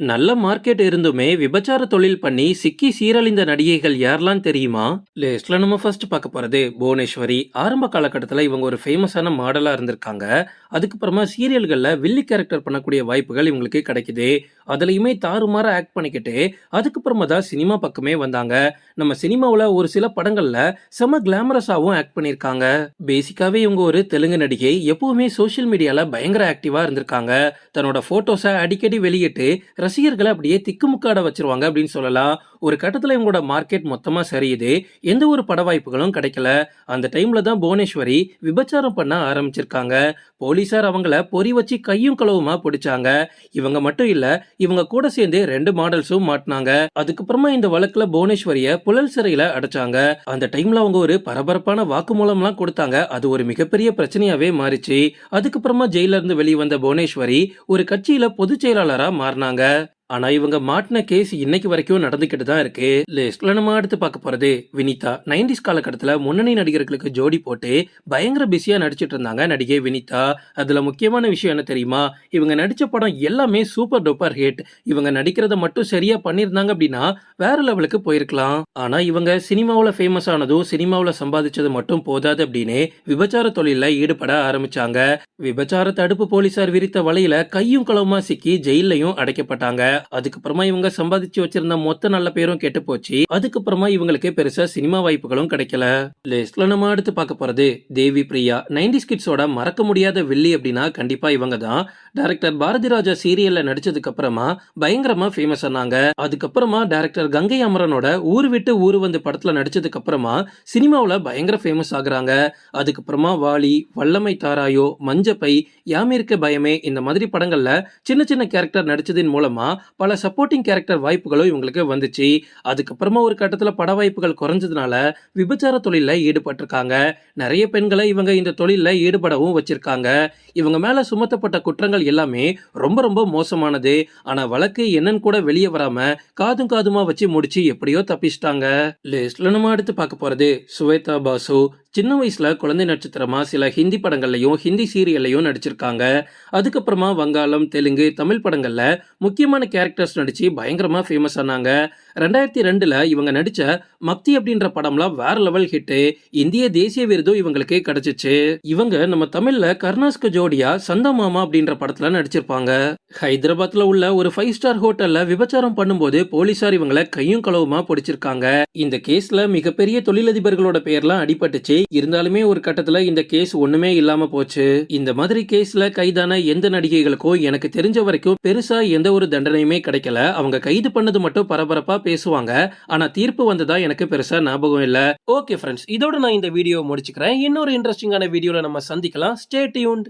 நல்ல மார்க்கெட் இருந்துமே விபச்சார தொழில் பண்ணி சிக்கி சீரழிந்த நடிகைகள் யாரெல்லாம் தெரியுமா? லிஸ்ட்ல நம்ம ஃபர்ஸ்ட் பார்க்க போறது புவனேஸ்வரி. ஆரம்ப காலகட்டத்தில் இவங்க ஒரு ஃபேமஸான மாடலா இருந்திருக்காங்க. அதுக்கப்புறமா சீரியல்களில் வில்லி கேரக்டர் பண்ணக்கூடிய வாய்ப்புகள் இவங்களுக்கு கிடைக்குது. அதுலேயுமே தாறுமாற ஆக்ட் பண்ணிக்கிட்டு அதுக்கப்புறமா தான் சினிமா பக்கமே வந்தாங்க. நம்ம சினிமாவில் ஒரு சில படங்களில் செம கிளாமரஸாகவும் ஆக்ட் பண்ணியிருக்காங்க பேசிக்காகவே இவங்க ஒரு தெலுங்கு நடிகை எப்பவுமே சோஷியல் மீடியாவில் பயங்கர ஆக்டிவாக இருந்திருக்காங்க. தன்னோட ஃபோட்டோஸை அடிக்கடி வெளியிட்டு ரசிகர்களை அப்படியே திக்குமுக்காட வச்சிருவாங்க அப்படின்னு சொல்லலாம். ஒரு கட்டத்தில் இவங்களோட மார்க்கெட் மொத்தமாக சரியுது. எந்த ஒரு பட வாய்ப்புகளும் கிடைக்கல. அந்த டைமில் தான் புவனேஸ்வரி விபச்சாரம் பண்ண ஆரம்பிச்சிருக்காங்க. போலீஸார் அவங்கள பொறி வச்சு கையும் களவுமா பிடிச்சாங்க. இவங்க மட்டும் இல்லை இவங்க கூட சேர்ந்து ரெண்டு மாடல்ஸும் மாட்டினாங்க. அதுக்கப்புறமா இந்த வழக்குல புவனேஸ்வரிய புழல் சிறையில அடைச்சாங்க. அந்த டைம்ல அவங்க ஒரு பரபரப்பான வாக்குமூலம்லாம் கொடுத்தாங்க. அது ஒரு மிகப்பெரிய பிரச்சனையாவே மாறிச்சு. அதுக்கப்புறமா ஜெயில இருந்து வெளியே வந்த புவனேஸ்வரி ஒரு கட்சியில பொதுச் செயலாளரா மாறினாங்க. ஆனா இவங்க மாட்டின கேஸ் இன்னைக்கு வரைக்கும் நடந்துகிட்டு தான் இருக்கு. லிஸ்ட்ல நம்ம அடுத்து பார்க்க போறது வினிதா. நைன்டிஸ் காலகட்டத்தில் முன்னணி நடிகர்களுக்கு ஜோடி போட்டு பயங்கர பிஸியா நடிச்சிட்டு இருந்தாங்க நடிகை வினிதா. அதுல முக்கியமான விஷயம் என்ன தெரியுமா? இவங்க நடிச்ச படம் எல்லாமே சூப்பர் டூப்பர் ஹிட் இவங்க நடிக்கிறத மட்டும் சரியா பண்ணியிருந்தாங்க அப்படின்னா வேற லெவலுக்கு போயிருக்கலாம். ஆனா இவங்க சினிமாவில் ஃபேமஸ் ஆனதும் சினிமாவில் சம்பாதிச்சது மட்டும் போதாது அப்படின்னு விபச்சார தொழிலில் ஈடுபட ஆரம்பிச்சாங்க. விபச்சார தடுப்பு போலீசார் விரித்த வலையில கையும் களவுமா சிக்கி ஜெயிலையும் அடைக்கப்பட்டாங்க. அதுக்கப்புறமா இவங்க சம்பாதிச்சு வச்சிருந்த மொத்த நல்ல பேரும் கெட்டு போச்சு அதுக்கப்புறமா இவங்களுக்கு பெருசா சினிமா வாய்ப்புகளும் கிடைக்கல. லிஸ்ட்ல நம்ம அடுத்து பார்க்க போறது தேவி பிரியா. நைன்டி கிட்ஸோட மறக்க முடியாத வில்லி அப்படின்னா கண்டிப்பா இவங்க தான். டைரக்டர் பாரதி ராஜா சீரியல்ல நடிச்சதுக்கு அப்புறமா பயங்கரமா ஃபேமஸ் ஆனாங்க. அதுக்கப்புறமா டைரக்டர் கங்கை அமரனோட ஊர் விட்டு ஊர் வந்து படத்துல நடிச்சதுக்கு அப்புறமா சினிமாவில் பயங்கர ஃபேமஸ் ஆகுறாங்க. அதுக்கப்புறமா வாலி வல்லமை தாராயோ மஞ்சப்பை யாமிருக்க பயமே இந்த மாதிரி படங்கள்ல சின்ன சின்ன கேரக்டர் நடிச்சதின் மூலமா பல சப்போர்ட்டிங் கேரக்டர் வாய்ப்புகளும் இவங்களுக்கு வந்துச்சு. அதுக்கப்புறமா ஒரு கட்டத்தில் பட வாய்ப்புகள் குறைஞ்சதுனால விபச்சார தொழிலில் ஈடுபட்டிருக்காங்க. நிறைய பெண்களை இவங்க இந்த தொழிலில் ஈடுபடவும் வச்சிருக்காங்க. இவங்க மேலே சுமத்தப்பட்ட குற்றங்கள் எல்லாமே ரொம்ப ரொம்ப மோசமானது. ஆனால் வழக்கு என்னன்னு கூட வெளியே வராமல் காதும் காதுமா வச்சு முடிச்சு எப்படியோ தப்பிச்சிட்டாங்க. லிஸ்ட்ல நம்ம அடுத்து பார்க்க போகிறது சுவேதா பாசு சின்ன வயசில் குழந்தை நட்சத்திரமாக சில ஹிந்தி படங்கள்லையும் ஹிந்தி சீரியல்லையும் நடிச்சிருக்காங்க. அதுக்கப்புறமா வங்காளம் தெலுங்கு தமிழ் படங்களில் முக்கியமான கேரக்டர்ஸ் நடித்து பயங்கரமாக ஃபேமஸ் ஆனாங்க. ரெண்டாயிரத்தி ரெண்டில் இவங்க நடித்த மக்தி அப்படின்ற படம்லாம் வேற லெவல் ஹிட்டு இந்திய தேசிய விருதும் இவங்களுக்கு கிடச்சிச்சு. இவங்க நம்ம தமிழில் கர்நாஸ்க ஜோடியா சந்த மாமா அப்படின்ற படத்தில் நடிச்சிருப்பாங்க. ஹைதராபாத்தில் உள்ள ஒரு ஃபைவ் ஸ்டார் ஹோட்டலில் விபச்சாரம் பண்ணும்போது போலீசார் இவங்களை கையும் களவுமா பிடிச்சிருக்காங்க. இந்த கேஸில் மிகப்பெரிய தொழிலதிபர்களோட பெயர்லாம் அடிபட்டுச்சு. இருந்தாலுமே ஒரு கட்டத்துல இந்த கேஸ் ஒண்ணுமே இல்லாம போச்சு. இந்த மாதிரி கேஸ்ல கைதான எந்த நடிகைகளுக்கோ எனக்கு தெரிஞ்ச வரைக்கும் பெருசா எந்த ஒரு தண்டனையுமே கிடைக்கல. அவங்க கைது பண்ணது மட்டும் பரபரப்பா பேசுவாங்க. ஆனா தீர்ப்பு வந்ததா எனக்கு பெருசா ஞாபகம் இல்ல. ஓகே ஃப்ரெண்ட்ஸ் இதோட நான் இந்த வீடியோ முடிச்சுக்கிறேன். இன்னொரு இன்ட்ரெஸ்டிங்கான வீடியோல நம்ம சந்திக்கலாம். Stay tuned